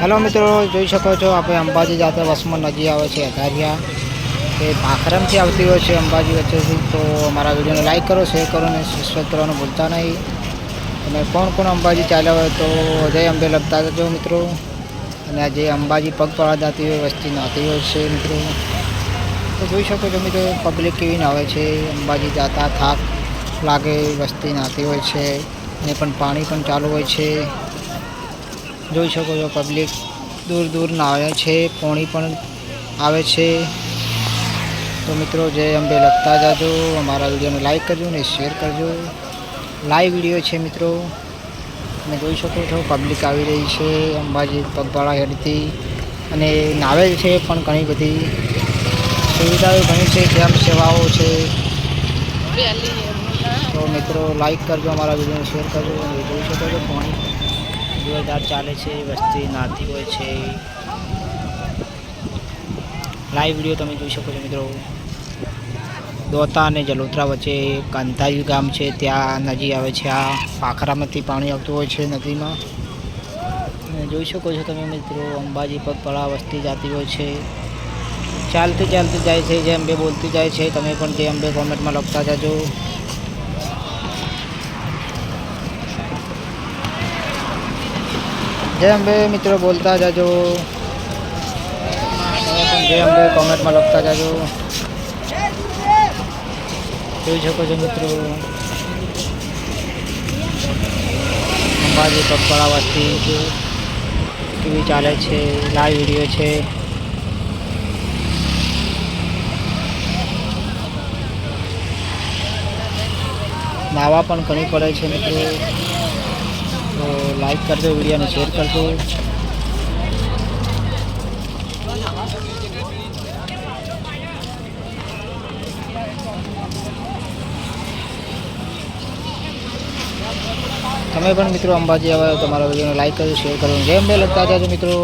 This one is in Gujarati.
હેલો મિત્રો, જોઈ શકો છો, આપણે અંબાજી જાતે બસમાં નજીક આવે છે અઘારિયા એ પાખરમથી આવતી હોય છે અંબાજી વચ્ચેથી, તો અમારા વિડીયોને લાઇક કરો, શેર કરો અને સબસ્ક્રાઈબ કરવાનું ભૂલતા નહીં. અને કોણ કોણ અંબાજી ચાલ્યા હોય તો જય અંબે લગતા જજો મિત્રો. અને આજે અંબાજી પગપાળા જતી હોય, વસ્તી નાતી હોય છે મિત્રો. તો જોઈ શકો છો મિત્રો પબ્લિક કેવી નાવે છે, અંબાજી જાતા થાક લાગે, વસ્તી નાતી હોય છે અને પણ પાણી પણ ચાલુ હોય છે. જોઈ શકો છો પબ્લિક દૂર દૂરના આવે છે, પોણી પણ આવે છે. તો મિત્રો, જય અંબે લખતા જાજો. અમારા વિડીયોને લાઈક કરજો ને શેર કરજો. લાઈવ વીડિયો છે મિત્રો. તમે જોઈ શકો છો, પબ્લિક આવી રહી છે, અંબાજી પગપાળા હેડથી અને નાવે છે પણ ઘણી બધી. સુવિધાઓ ઘણી છે કેમ સેવાઓ છે. તો મિત્રો લાઈક કરજો, અમારા વિડીયોને શેર કરજો. અને જોઈ શકો છો, પાણી જોરદાર ચાલે છે વસ્તી નાતી હોય છે. લાઈવ વીડિયો તમે જોઈ શકો છો મિત્રો. દોતા અને જલોત્રા વચ્ચે કાંતાજી ગામ છે, ત્યાં નદી આવે છે, આ પાખરામાંથી પાણી આવતું હોય છે નદીમાં. જોઈ શકો છો તમે મિત્રો, અંબાજી પગપાળા વસ્તી જતી હોય છે. ચાલતી ચાલતી જાય છે જે અંબે બોલતી જાય છે, તમે પણ જે અંબે કોમેન્ટમાં લખતા જાજો. જય અંબે મિત્રો બોલતા જાજો. જય અંબે કોમેન્ટમાં લખતા જાજો. જોઈ શકો છો મિત્રો. અંબાજી પગપાળા વસ્તી કેવી ચાલે છે, લાઈવ વીડિયો છે. નાવા પણ ઘણી પડે છે મિત્રો. તો લાઈક કરજો વિડીયોને શેર કરજો. તમે પણ મિત્રો અંબાજી આવે, તમારા વિડીયોને લાઈક કરજો શેર કરજો. જેમ બે લગતા જાજો મિત્રો.